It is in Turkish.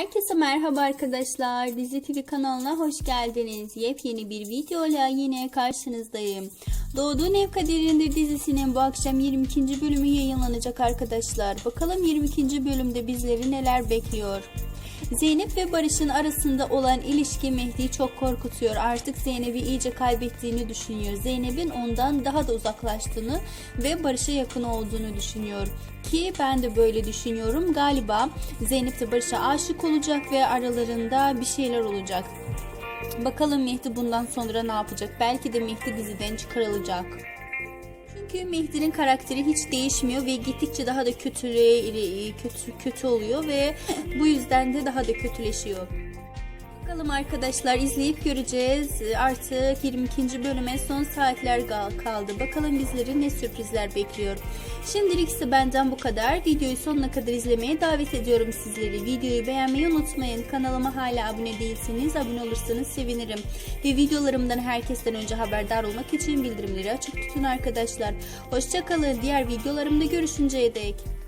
Herkese merhaba arkadaşlar. Dizi TV kanalına hoş geldiniz. Yepyeni bir videoyla yine karşınızdayım. Doğduğun Ev Kaderindir dizisinin bu akşam 22. bölümü yayınlanacak arkadaşlar. Bakalım 22. bölümde bizleri neler bekliyor. Zeynep ve Barış'ın arasında olan ilişki Mehdi'yi çok korkutuyor. Artık Zeynep'i iyice kaybettiğini düşünüyor. Zeynep'in ondan daha da uzaklaştığını ve Barış'a yakın olduğunu düşünüyor. Ki ben de böyle düşünüyorum. Galiba Zeynep de Barış'a aşık olacak ve aralarında bir şeyler olacak. Bakalım Mehdi bundan sonra ne yapacak? Belki de Mehdi diziden çıkarılacak. Çünkü Mehdi'nin karakteri hiç değişmiyor ve gittikçe daha da kötüle, kötü, kötü oluyor ve bu yüzden de daha da kötüleşiyor. Bakalım arkadaşlar izleyip göreceğiz. Artık 22. bölüme son saatler kaldı. Bakalım bizleri ne sürprizler bekliyor. Şimdilik ise benden bu kadar. Videoyu sonuna kadar izlemeye davet ediyorum sizleri. Videoyu beğenmeyi unutmayın. Kanalıma hala abone değilseniz abone olursanız sevinirim. Ve videolarımdan herkesten önce haberdar olmak için bildirimleri açık tutun arkadaşlar. Hoşçakalın. Diğer videolarımda görüşünceye dek.